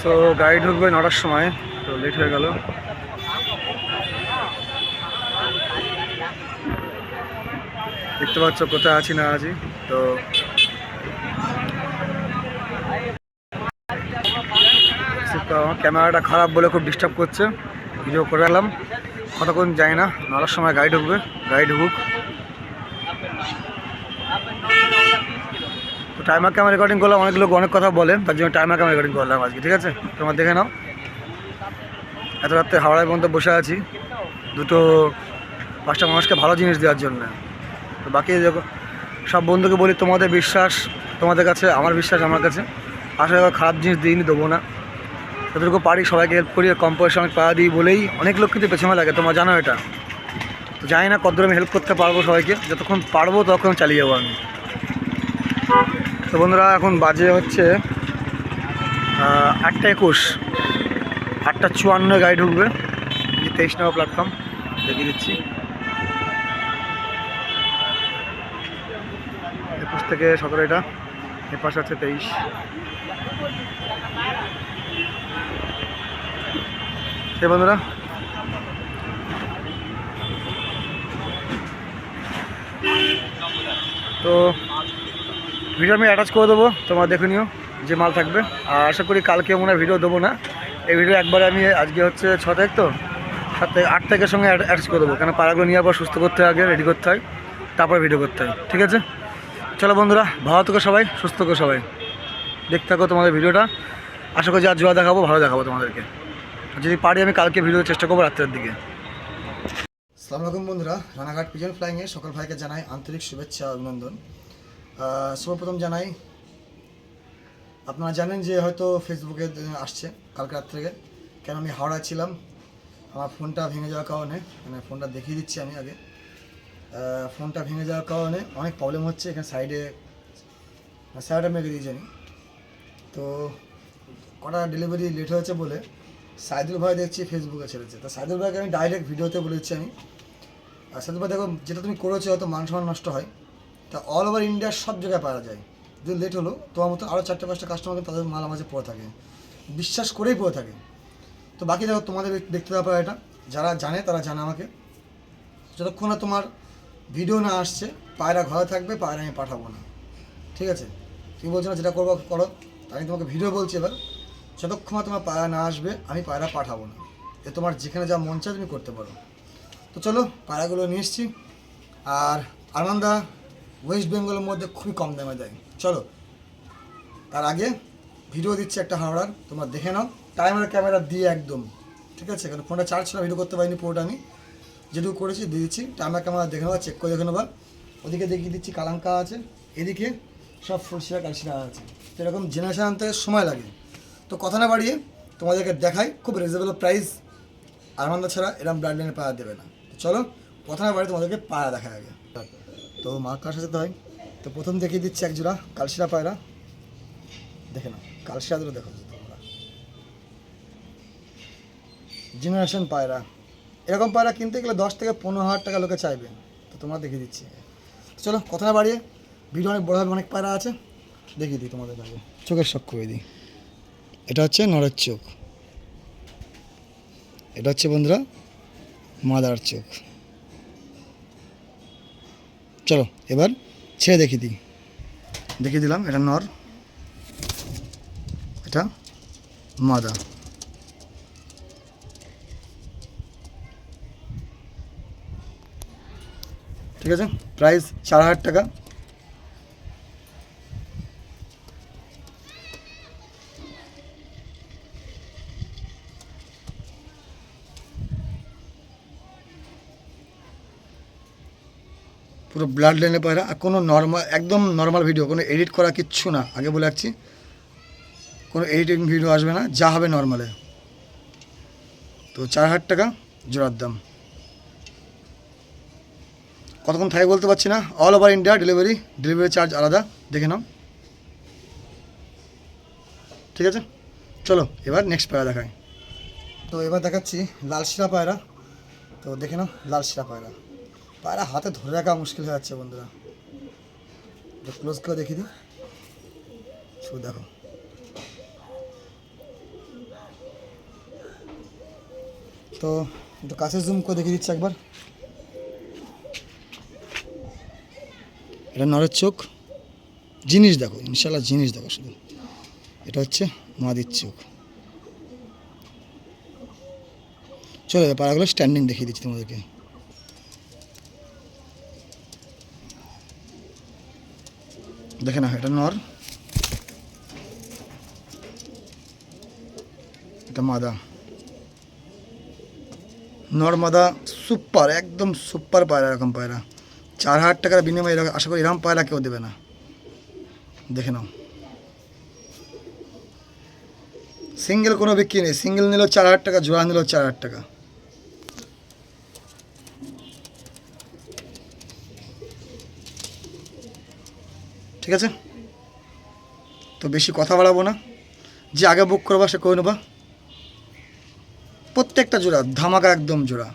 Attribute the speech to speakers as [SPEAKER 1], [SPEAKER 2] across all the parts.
[SPEAKER 1] So গাড়ি ঢুকবে নটার সময়, তো লেট হয়ে গেল। দেখতে পাচ্ছ কোথায় আছি না আছি, তো ক্যামেরাটা খারাপ বলে খুব ডিস্টার্ব করছে। ভিডিও করে রাখলাম। কতক্ষণ যাই না, নটার সময় গাড়ি ঢুকবে, গাড়ি ঢুকুক। টাইমার ক্যামেরা রেকর্ডিং করলাম, অনেক লোক অনেক কথা বলে তার জন্য টাইমার ক্যামেরা রেকর্ডিং করলাম আজকে, ঠিক আছে? তোমার দেখে নাও। এত রাত্রে হাওড়ায় পর্যন্ত বসে আছি, দুটো পাঁচটা মানুষকে ভালো জিনিস দেওয়ার জন্য। তো বাকি সব বন্ধুকে বলি, তোমাদের বিশ্বাস, তোমাদের কাছে, আমার বিশ্বাস, আমার কাছে। আসলে খারাপ জিনিস দিইনি, দেবো না। যতটুকু পারি সবাইকে হেল্প করি কম পয়সা আমি পাওয়া দিই বলেই অনেক লোক কিন্তু পেছনে লাগে, তোমরা জানো এটা। তো জানি না কতদূর আমি হেল্প করতে পারব সবাইকে, যতক্ষণ পারব ততক্ষণ চালিয়ে যাব আমি। তো বন্ধুরা, এখন বাজে হচ্ছে আটটা একুশ। আটটা চুয়ান্ন গাড়ি ঢুকবে। যে তেইশ নম্বর প্ল্যাটফর্ম দেখিয়ে দিচ্ছি। একুশ থেকে সতেরো এটা। এর পাশে আছে তেইশ। সে বন্ধুরা। তো ভিডিও আমি অ্যাটাচ করে দেবো, তোমরা দেখে নিও যে মাল থাকবে। আর আশা করি কালকে মনে ভিডিও দেবো না। এই ভিডিও একবারে আমি আজকে হচ্ছে ছ তারিখ তো, সাত থেকে আট তারিখের সঙ্গে অ্যাটাচ করে দেবো। কেন পাড়াগুলো নিয়ে আবার সুস্থ করতে হয় আগে রেডি করতে হয়, তারপরে ভিডিও করতে হয়। ঠিক আছে? চলো বন্ধুরা, ভালো থেকো সবাই, সুস্থ থেকো সবাই। দেখতে থাকো তোমাদের ভিডিওটা আশা করি যা জোয়া দেখাবো, ভালো দেখাবো তোমাদেরকে। যদি পারি আমি কালকে ভিডিও চেষ্টা করব রাত্রের দিকে। সালাম আলাইকুম বন্ধুরা, রানাঘাট পিজন ফ্লাইংয়ে সকল ভাইকে জানাই আন্তরিক শুভেচ্ছা অভিনন্দন। সর্বপ্রথম জানাই, আপনারা জানেন যে হয়তো ফেসবুকে আসছে কালকে রাত থেকে। কেন আমি হাওড়া ছিলাম? আমার ফোনটা ভেঙে যাওয়ার কারণে মানে ফোনটা দেখিয়ে দিচ্ছি আমি আগে। ফোনটা ভেঙে যাওয়ার কারণে অনেক প্রবলেম হচ্ছে এখানে সাইডে সাইডে মেরে দিয়েছি আমি তো কটা ডেলিভারি লেট হয়েছে বলে সাইদুল ভাই দেখছি ফেসবুকে ছেড়েছে। তা সাইদুল ভাইকে আমি ডাইরেক্ট ভিডিওতে বলেছি আমি। আর সাইদুল ভাই, দেখো, যেটা তুমি করেছ হয়তো মান সম্মান নষ্ট হয়। তা অল ওভার ইন্ডিয়ার সব জায়গায় পাওয়া যায়। যদি লেট হলো, তোমার মতো আরও চারটে পাঁচটা কাস্টমার তাদের মাল মাঝে পড়ে থাকে। বিশ্বাস করেই পড়ে থাকে। তো বাকি দেখো, তোমাদের দেখতে ব্যাপার এটা। যারা জানে, তারা জানে আমাকে। যতক্ষণ না তোমার ভিডিও না আসছে, পায়রা ঘরে থাকবে, পায়রা আমি পাঠাবো না। ঠিক আছে? তুমি বলছো না যেটা করব, করো। আমি তোমাকে ভিডিও বলছি এবার। যতক্ষণ তোমার পায়রা না আসবে, আমি পায়রা পাঠাবো না। এ তোমার যেখানে যা মন চায় তুমি করতে পারো। তো চলো, পায়রাগুলো নিয়ে এসছি। আর আনন্দা ওয়েস্ট বেঙ্গলের মধ্যে খুবই কম দামে দেয়। চলো, তার আগে ভিডিও দিচ্ছি একটা হাওড়ার, তোমরা দেখে নাও। টাইমার ক্যামেরা দিয়ে একদম, ঠিক আছে? কারণ ফোনটা চার্জ ছাড়া ভিডিও করতে পারিনি, পুরোটা আমি। যেটুকু করেছি, দিয়ে দিচ্ছি। টাইমার ক্যামেরা দেখে নেবা চেক করে দেখে নেবা ওদিকে দেখিয়ে দিচ্ছি কালাঙ্কা আছে। এদিকে সব ফুলশিরা কালশিরা আছে। তো এরকম জেনারেশন আনতে সময় লাগে। তো কথা না বাড়িয়ে তোমাদেরকে দেখাই, খুব রিজনেবল প্রাইস আরমান্দা ছাড়া এরকম ব্র্যান্ড লাইনে পাওয়া দেবে না। চলো, কথা না বাড়িয়ে তোমাদেরকে পায়রা দেখা আগে। তো মা কার সাথে হয়? তো প্রথম দেখিয়ে দিচ্ছি এক জোড়া কালশিরা পায়রা। দেখে নাও, কালশিরা দুটো দেখো তোমরা। জেনারেশন পায়রা। এরকম পায়রা কিনতে গেলে দশ থেকে পনেরো হাজার টাকা লোকে চাইবে। তো তোমরা দেখিয়ে দিচ্ছি। চলো কথা না বাড়িয়ে ভিডিও অনেক বড় হবে অনেক পায়রা আছে, দেখিয়ে দিই তোমাদের আগে। চোখের শখ করে দিই। এটা হচ্ছে নরের চোখ। এটা হচ্ছে বন্ধুরা মাদার চোখ। চলো, এবার ছেড়ে দেখিয়ে দিই। দেখিয়ে দিলাম, এটা নর, এটা মাদা। ঠিক আছে? প্রাইস চার হাজার টাকা। পুরো ব্লাড লাইনে পায়রা, আর কোনো নর্মাল একদম নর্মাল ভিডিও কোনো এডিট করা কিচ্ছু না। আগে বলে রাখছি, কোনো এডিটিং ভিডিও আসবে না, যা হবে নর্মালে তো চার হাজার টাকা জোড়ার দাম। কতক্ষণ থাকে বলতে পারছি না। All over India delivery delivery charge আলাদা, দেখে নাও। ঠিক আছে? চলো, এবার নেক্সট পায়রা দেখাই। তো এবার দেখাচ্ছি লাল শিরা পায়রা। তো দেখে নাও, লাল শিরা পায়রা। পায়রা হাতে ধরে রাখা মুশকিল হয়ে যাচ্ছে বন্ধুরা। ক্লোজ করে দেখি দিই শুধু দেখো। তো একটু কাছে জুম করে দেখিয়ে দিচ্ছি একবার। এটা নরের চোখ। জিনিস দেখো ইনশাল্লাহ জিনিস দেখো শুধু। এটা হচ্ছে মাদির চোখ। চলো পাড়াগুলো স্ট্যান্ডিং দেখিয়ে দিচ্ছি তোমাদেরকে। দেখে না, এটা নর। এটা মাদা। নর মাদা সুপার, একদম সুপার পায়রা এরকম পায়রা। চার হাজার টাকার বিনিময়ে এরকম আশা করি এরকম পায়রা কেউ দেবে না। দেখে নাও। সিঙ্গেল কোনো বিক্রি নেই। সিঙ্গেল নিলেও চার হাজার টাকা, জোড়া নিলেও চার হাজার টাকা। ঠিক আছে? তো বেশি কথা বাড়াবো না। যে আগে বুক করবা সে করে নেবা। প্রত্যেকটা জোড়া, ধামাকা একদম জোড়া।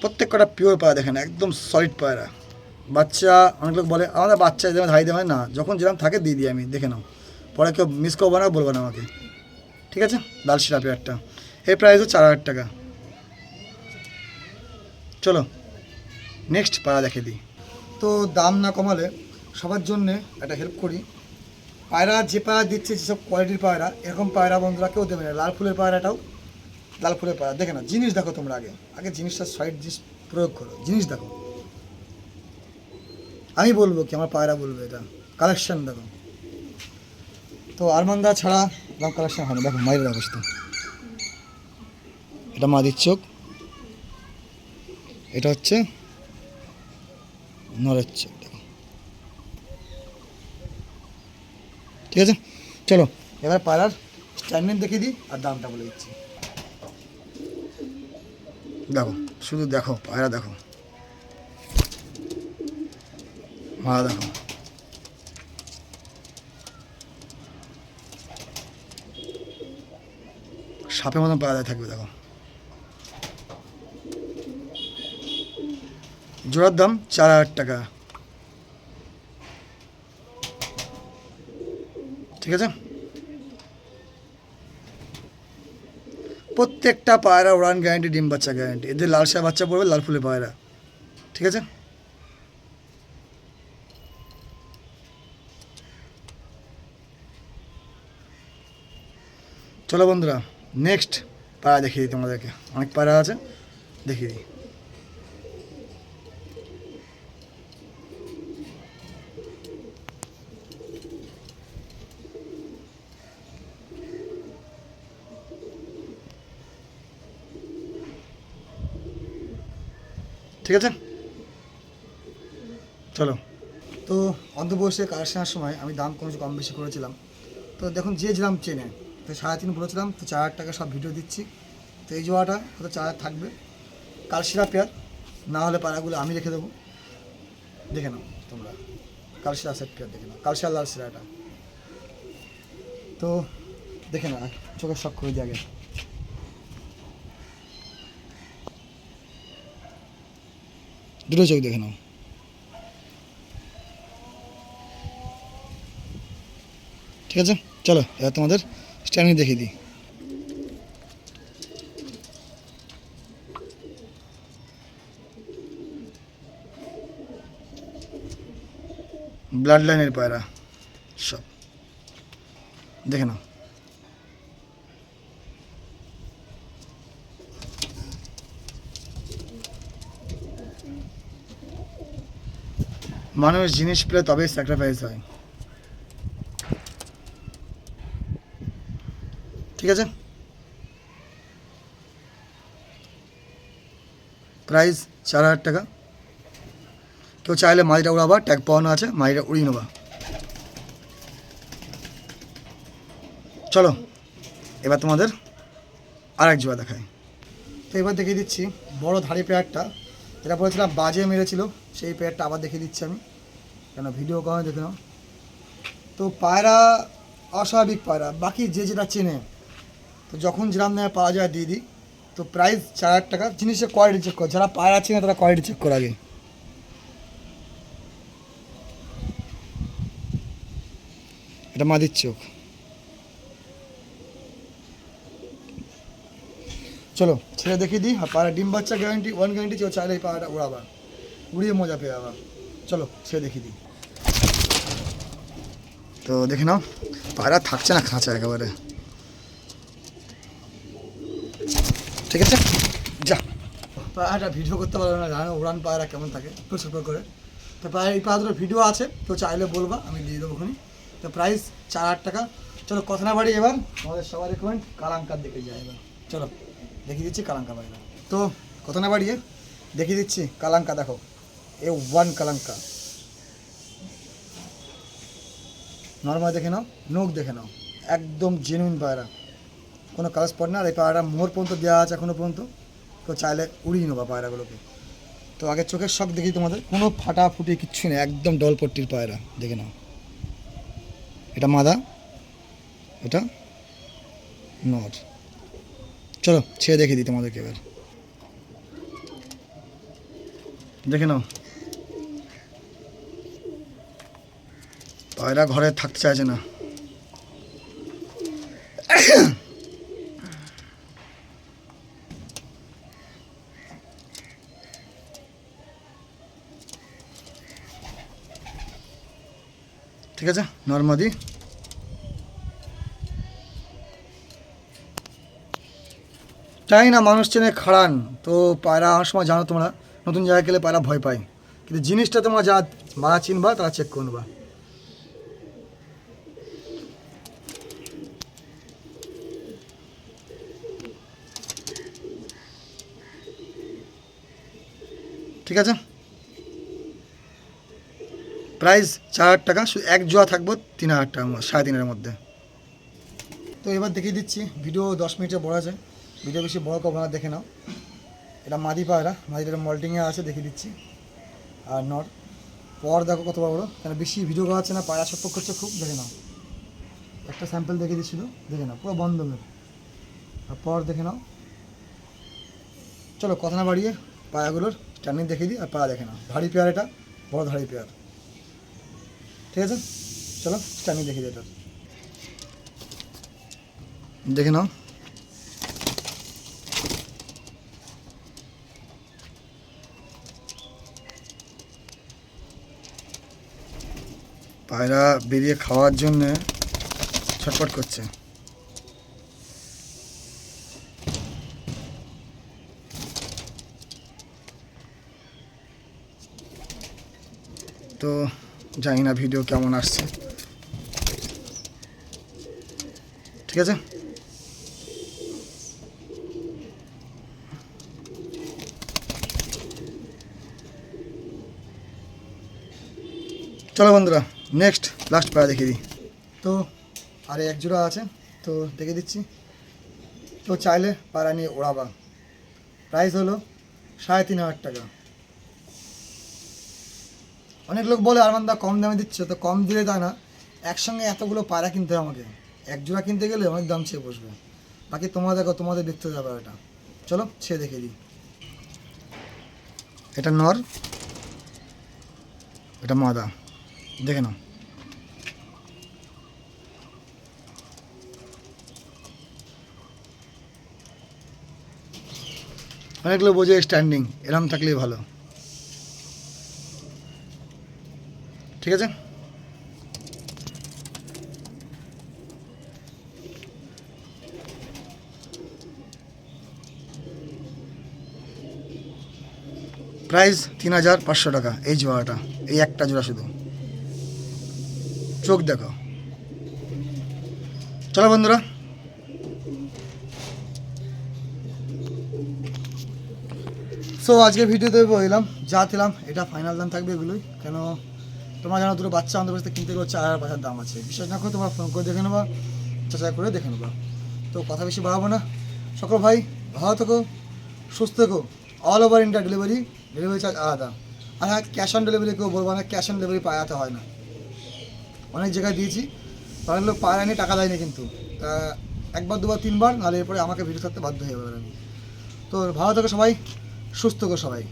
[SPEAKER 1] প্রত্যেক কটা পিওর পায়রা দেখেন, একদম সলিড পায়রা। বাচ্চা, অনেক লোক বলে, আমাদের বাচ্চা যেমন ধাই দেওয়া না। যখন যেরকম থাকে, দিয়ে দিই আমি, দেখে নাও। পরে কেউ মিস করব না, বলব না আমাকে। ঠিক আছে? লাল শিরা পেয়ারটা এর প্রাইস হচ্ছে চার হাজার টাকা। চলো নেক্সট পায়রা দেখে দিই। তো দাম না কমালে সবার জন্যে একটা হেল্প করি। পায়রা যে পায়রা দিচ্ছে যেসব কোয়ালিটির পায়রা, এরকম পায়রা বন্ধুরা কেউ দেবে না। লাল ফুলের পায়রাটাও, লাল ফুলের পায়রা। দেখে না জিনিস দেখো তোমরা আগে। আগে জিনিসটা সাইড জিনিস প্রয়োগ করো। জিনিস দেখো। আমি বলব কি, আমার পায়রা বলব এটা। কালেকশন দেখো। তো আরমান্দা ছাড়া দাম কালেকশন হয় না। দেখো, মায়ের অবস্থা। এটা মাদির চোখ এটা হচ্ছে দেখো। ঠিক আছে? চলো, এবার পায়রার স্ট্যান্ডিং দেখিয়ে দিই আর দামটা বলে দিচ্ছি। দেখো, শুধু দেখো, পায়রা দেখো। মা দেখো। সাপের মতন পায়রা থাকবে, দেখো। জোড়ার দাম চার হাজার টাকা। ঠিক আছে? প্রত্যেকটা পায়রা উড়ান গ্যারান্টি ডিম বাচ্চা গ্যারান্টি এদের লাল শাহ বাচ্চা পড়বে, লাল ফুলে পায়রা। ঠিক আছে? চলো বন্ধুরা নেক্সট পায়রা দেখিয়ে দিই তোমাদেরকে। অনেক পায়রা আছে, দেখিয়ে দিই। ঠিক আছে? চলো। তো অন্তবর্ষে কালেকশনের সময় আমি দাম কম কম বেশি করেছিলাম। তো দেখুন যে যেরাম চেনে। তো সাড়ে তিন বলেছিলাম, তো চার হাজার টাকা সব ভিডিও দিচ্ছি। তো এই জোয়াটা হয়তো চার হাজার থাকবে। কালশিরা পেয়ার, না হলে পাড়াগুলো আমি রেখে দেবো। দেখে নাও তোমরা। কালশিরা সেট পেয়ার দেখে নাও। কালশিরা লাল শিরাটা। তো দেখে নাও, চোখের শখ করে দিয়ে আগে। দুটো চোখ দেখে নাও। ঠিক আছে? চলো, এবার তোমাদের স্ট্যান্ডিং দেখিয়ে দিই। ব্লাড লাইনের পায়রা, সব। দেখে নাও। মানুষ জিনিস পেলে তবেই স্যাক্রিফাইস হয়। ঠিক আছে? প্রাইস চার হাজার টাকা। কেউ চাইলে মাটিটা উড়াবা ট্যাগ পাওয়ানো আছে, মাটিটা উড়িয়ে নেবা। চলো, এবার তোমাদের আর এক জোড়া দেখাই। তো এবার দেখিয়ে দিচ্ছি বড় ধারি পেয়ারটা যেটা বলেছিলাম বাজে মেরেছিল। সেই পেয়ারটা আবার দেখিয়ে দিচ্ছি আমি। কেন ভিডিও কমে দেখে নাও। তো পায়রা, অস্বাভাবিক পায়রা। বাকি যে যেটা চেনে, তো যখন যেরাম নেয় পাওয়া যায়, দিয়ে দিই। তো প্রাইস চার হাজার টাকা। জিনিসের কোয়ালিটি চেক কর। যারা পায়রা চেনে, তারা কোয়ালিটি চেক করে আগে। এটা মাদির চোখ চলো, ছেড়ে দেখিয়ে দিই। পায়রা ডিম বাচ্চা গ্যারান্টি ওয়ান গ্যারান্টি চাইলে এই পায়রাটা উড়াবা উড়িয়ে মজা পেয়ে আবার। চলো সে দেখিয়ে দিই তো দেখে নাও, পায়রা থাকছে না খাঁচা একেবারে। ঠিক আছে? যা। পায়রাটা ভিডিও করতে পারবে না, জানো উড়ান পায়রা কেমন থাকে একটু ছোটো করে। তো পায়রা, এই পায়রা ভিডিও আছে, তো চাইলে বলবা, আমি দিয়ে দেবো ওখানে। তো প্রাইস চার হাজার টাকা। চলো, কথা না বাড়ি এবার, আমাদের সবার রেকমেন্ড কালাঙ্কার দিকে যাই এবার। চলো, দেখিয়ে দিচ্ছি কালাঙ্কা বাড়িটা। তো, কথা না বাড়িয়ে, দেখিয়ে দিচ্ছি কালাঙ্কা দেখো। এ ওয়ান কালাঙ্কা নর্মাল দেখে নাও নোক দেখে নাও। একদম জেনুইন পায়রা। কোনো কাজ পড়ে না, আর এই পায়রাটা মোর পর্যন্ত দেওয়া আছে এখনও পর্যন্ত। তো চাইলে উড়িয়ে নেবা পায়রাগুলোকে। তো আগে চোখের শখ দেখি তোমাদের। কোনো ফাটাফুটি কিচ্ছু নেই, একদম ডলপট্টির পায়রা, দেখে নাও। এটা মাদা, এটা নর চলো, ছেড়ে দেখিয়ে দিই তোমাদেরকে এবার। দেখে নাও। পায়রা ঘরে থাকতে চাইছে না। ঠিক আছে, নর্মাদি। চাই না, মানুষ চেনে খাড়ান। তো পায়রা আমার সময় জানো তোমরা, নতুন জায়গায় গেলে পায়রা ভয় পায়। কিন্তু জিনিসটা তোমরা যা, মারা চিনবা, তারা চেক করবা ঠিক আছে? প্রাইস চার হাজার টাকা, শুধু এক জোড়া থাকব তিন হাজার মধ্যে, সাড়ে তিনের মধ্যে। তো এবার দেখিয়ে দিচ্ছি ভিডিও দশ মিনিটে বড় আছে। ভিডিও বেশি বড় করব না, দেখে নাও। এটা মাদি পায়রা, মাদিটা মল্টিংয়ে আছে, দেখিয়ে দিচ্ছি। আর নর, পর দেখো কত বড় বড়। কেন বেশি ভিডিও করা যাচ্ছে না, পায়রা ছটপক করছে খুব, দেখে নাও। একটা স্যাম্পেল দেখিয়ে দিচ্ছিল, দেখে নাও, পুরো বন্ধ মেরে আর পর দেখে নাও। চলো, কথা না বাড়িয়ে পায়াগুলোর স্ট্যান্ডিং দেখিয়ে দিই আর পায়া দেখে নাও। ধাড়ি পেয়ার এটা, বড় ধাড়ি পেয়ার। ঠিক আছে? চলো স্ট্যান্ডিং দেখিয়ে দিই এটার দেখে নাও। পায়রা বেরিয়ে খাওয়ার জন্যে ছটফট করছে। তো জানি না ভিডিও কেমন আসছে। ঠিক আছে? চলো বন্ধুরা নেক্সট লাস্ট পায়া দেখিয়ে দিই। তো, আর এক জোড়া আছে, তো দেখে দিচ্ছি। তো চাইলে পায়রা নিয়ে ওড়াবা। প্রাইস হলো সাড়ে তিন হাজার টাকা। অনেক লোক বলে আরমানদা কম দামে দিচ্ছে। তো কম দিলে তা না, একসঙ্গে এতগুলো পায়রা কিনতে হবে আমাকে। এক জোড়া কিনতে গেলে অনেক দাম চেয়ে বসবে। বাকি তোমরা দেখো, তোমাদের দেখতে যাবে এটা। চলো, ছেড়ে দেখে দিই। এটা নর, এটা মাদা। দেখে নাও। অনেক লোক বোঝে স্ট্যান্ডিং। এরম থাকলেই ভালো। ঠিক আছে? প্রাইস তিন হাজার পাঁচশো টাকা, এই জোড়াটা, এই একটা জোড়া শুধু। চোখ দেখো। চলো বন্ধুরা। সো আজকে ভিডিওতে বললাম, যা দিলাম, এটা ফাইনাল দাম থাকবে এগুলোই। কেন তোমরা জানো দুটো বাচ্চা আমাদের কাছে কিনতে গেলে চার হাজার পাঁচ দাম আছে। বিশ্বাস না করে তোমরা ফোন করে দেখে নেবা, যাচাই করে দেখে নেবা। তো কথা বেশি বাড়াবো না। সকল ভাই, ভালো থেকো, সুস্থ থেকো। All over India delivery delivery charge আলাদা। আর হ্যাঁ ক্যাশ অন ডেলিভারি কেউ বলব না ক্যাশ অন ডেলিভারি পাওয়াতে হয় না। অনেক জায়গায় দিয়েছি অনেক লোক পায় আনি টাকা দেয়নি কিন্তু। তা একবার, দুবার, তিনবার, নাহলে এরপরে আমাকে ভিডিও থাকতে বাধ্য হয়ে যাবে। আমি তো ভালো থেকো সবাই, সুস্থ থেকো সবাই।